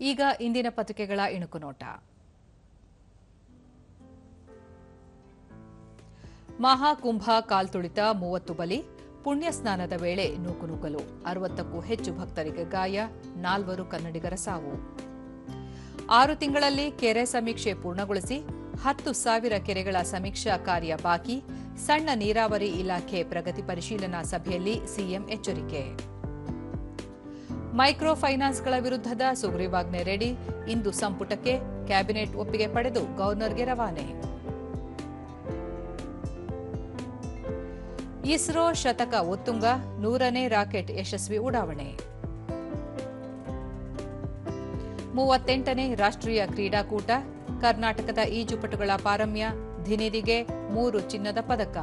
ಈಗ ಇಂದಿನ ಪತ್ರಿಕೆಗಳ ಇಣುಕು ನೋಟ. ಮಹಾಕುಂಭ ಕಾಲ್ತುಳಿತ ಮೂವತ್ತು ಬಲಿ, ಪುಣ್ಯ ಸ್ನಾನದ ವೇಳೆ ನೂಕುನುಗ್ಗಲು ಅರವತ್ತಕ್ಕೂ ಹೆಚ್ಚು ಭಕ್ತರಿಗೆ ಗಾಯ, ನಾಲ್ವರು ಕನ್ನಡಿಗರ ಸಾವು. ಆರು ತಿಂಗಳಲ್ಲಿ ಕೆರೆ ಸಮೀಕ್ಷೆ ಪೂರ್ಣಗೊಳಿಸಿ, ಹತ್ತು ಸಾವಿರ ಕೆರೆಗಳ ಸಮೀಕ್ಷಾ ಕಾರ್ಯ ಬಾಕಿ, ಸಣ್ಣ ನೀರಾವರಿ ಇಲಾಖೆ ಪ್ರಗತಿ ಪರಿಶೀಲನಾ ಸಭೆಯಲ್ಲಿ ಸಿಎಂ ಎಚ್ಚರಿಕೆ. ಮೈಕ್ರೋ ಫೈನಾನ್ಸ್ಗಳ ವಿರುದ್ಧದ ಸುಗ್ರೀವಾಜ್ಞೆ ರೆಡಿ. ಇಂದು ಸಂಪುಟಕ್ಕೆ ಕ್ಯಾಬಿನೆಟ್ ಒಪ್ಪಿಗೆ ಪಡೆದು ಗವರ್ನರ್ಗೆ ರವಾನೆ. ಇಸ್ರೋ ಶತಕ ಒತ್ತುಂಗ, ನೂರನೇ ರಾಕೆಟ್ ಯಶಸ್ವಿ ಉಡಾವಣೆ. ಮೂವತ್ತೆಂಟನೇ ರಾಷ್ಟ್ರೀಯ ಕ್ರೀಡಾಕೂಟ, ಕರ್ನಾಟಕದ ಈಜುಪಟುಗಳ ಪಾರಮ್ಯ ಧಿನಿದಿಗೆ ಮೂರು ಚಿನ್ನದ ಪದಕ.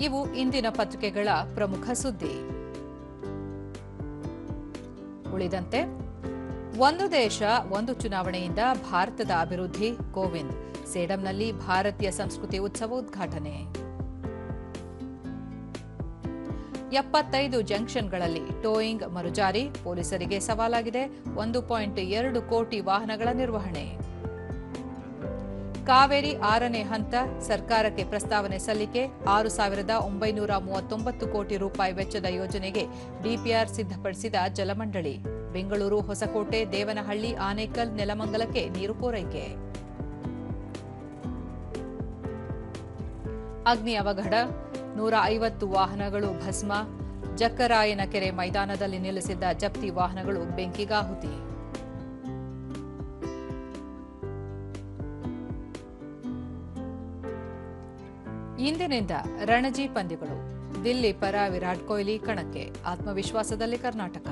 ಇವು ಇಂದಿನ ಪತ್ರಿಕೆಗಳ ಪ್ರಮುಖ ಸುದ್ದಿ. ಉಳಿದಂತೆ, ಒಂದು ದೇಶ ಒಂದು ಚುನಾವಣೆಯಿಂದ ಭಾರತದ ಅಭಿವೃದ್ಧಿ ಕೋವಿಂದ್ ಸೇಡಂನಲ್ಲಿ ಭಾರತೀಯ ಸಂಸ್ಕೃತಿ ಉತ್ಸವ ಉದ್ಘಾಟನೆ. ಎಪ್ಪತ್ತೈದು ಜಂಕ್ಷನ್ಗಳಲ್ಲಿ ಟೋಯಿಂಗ್ ಮರುಜಾರಿ, ಪೊಲೀಸರಿಗೆ ಸವಾಲಾಗಿದೆ. ಒಂದು ಪಾಯಿಂಟ್ ಎರಡು ಕೋಟಿ ವಾಹನಗಳ ನಿರ್ವಹಣೆ. ಕಾವೇರಿ ಆರನೇ ಹಂತ ಸರ್ಕಾರಕ್ಕೆ ಪ್ರಸ್ತಾವನೆ ಸಲ್ಲಿಕೆ ಆರು ಸಾವಿರದ ಒಂಬೈನೂರ ಮೂವತ್ತೊಂಬತ್ತು ಕೋಟಿ ರೂಪಾಯಿ ವೆಚ್ಚದ ಯೋಜನೆಗೆ ಡಿಪಿಆರ್ ಸಿದ್ಧಪಡಿಸಿದ ಜಲಮಂಡಳಿ. ಬೆಂಗಳೂರು, ಹೊಸಕೋಟೆ, ದೇವನಹಳ್ಳಿ, ಆನೇಕಲ್, ನೆಲಮಂಗಲಕ್ಕೆ ನೀರು ಪೂರೈಕೆ. ಅಗ್ನಿ ಅವಘಡ, ನೂರ ಐವತ್ತು ವಾಹನಗಳು ಭಸ್ಮ, ಜಕ್ಕರಾಯನ ಕೆರೆ ಮೈದಾನದಲ್ಲಿ ನಿಲ್ಲಿಸಿದ್ದ ಜಪ್ತಿ ವಾಹನಗಳು ಬೆಂಕಿಗಾಹುತಿ. ಇಂದಿನಿಂದ ರಣಜಿ ಪಂದ್ಯಗಳು. ದಿಲ್ಲಿ ಪರ ವಿರಾಟ್ ಕೊಹ್ಲಿ ಕಣಕ್ಕೆ. ಆತ್ಮವಿಶ್ವಾಸದಲ್ಲಿ ಕರ್ನಾಟಕ.